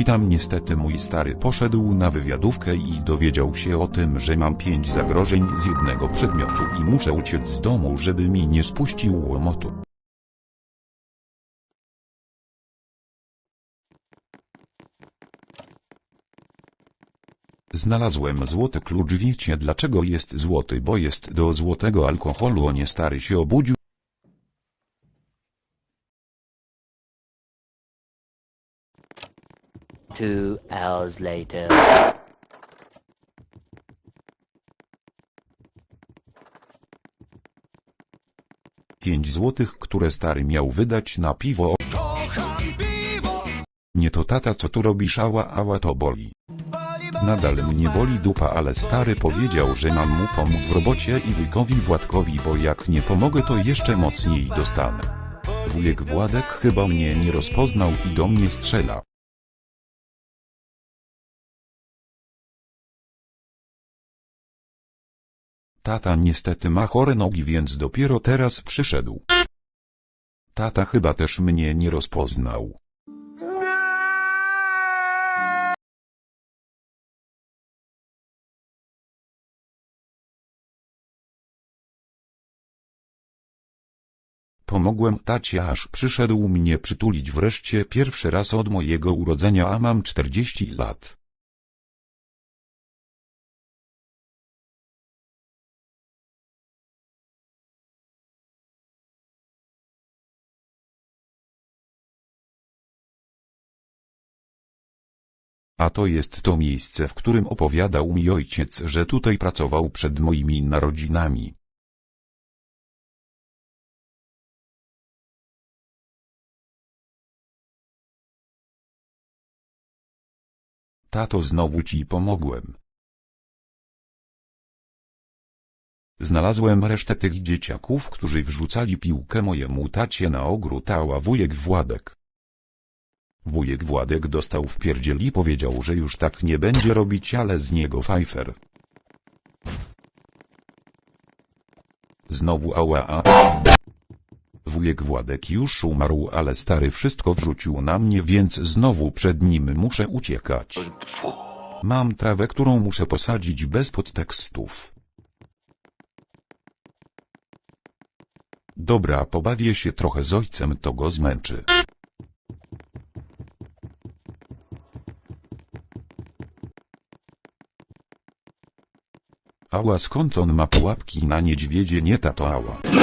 Witam niestety mój stary poszedł na wywiadówkę i dowiedział się o tym, że mam pięć zagrożeń z jednego przedmiotu i muszę uciec z domu, żeby mi nie spuścił łomotu. Znalazłem złoty klucz wiecie. Dlaczego jest złoty? Bo jest do złotego alkoholu. O nie stary się obudził Two hours later. pięć złotych które stary miał wydać na piwo Nie to tata co tu robisz ała ała to boli. Nadal mnie boli dupa ale stary powiedział że mam mu pomóc w robocie i wujkowi Władkowi bo jak nie pomogę to jeszcze mocniej dostanę. Wujek Władek chyba mnie nie rozpoznał i do mnie strzela. Tata niestety ma chore nogi więc dopiero teraz przyszedł. Tata chyba też mnie nie rozpoznał. Pomogłem tacie aż przyszedł mnie przytulić wreszcie pierwszy raz od mojego urodzenia a mam 40 lat. A to jest to miejsce, w którym opowiadał mi ojciec, że tutaj pracował przed moimi narodzinami. Tato znowu ci pomogłem. Znalazłem resztę tych dzieciaków, którzy wrzucali piłkę mojemu tacie na ogród ała wujek Władek. Wujek Władek dostał w pierdziel i powiedział, że już tak nie będzie robić, ale z niego fajfer. Znowu ała a. Wujek Władek już umarł, ale stary wszystko wrzucił na mnie, więc znowu przed nim muszę uciekać. Mam trawę, którą muszę posadzić bez podtekstów. Dobra, pobawię się trochę z ojcem, to go zmęczy. Ała skąd on ma pułapki na niedźwiedzie nie tato ała.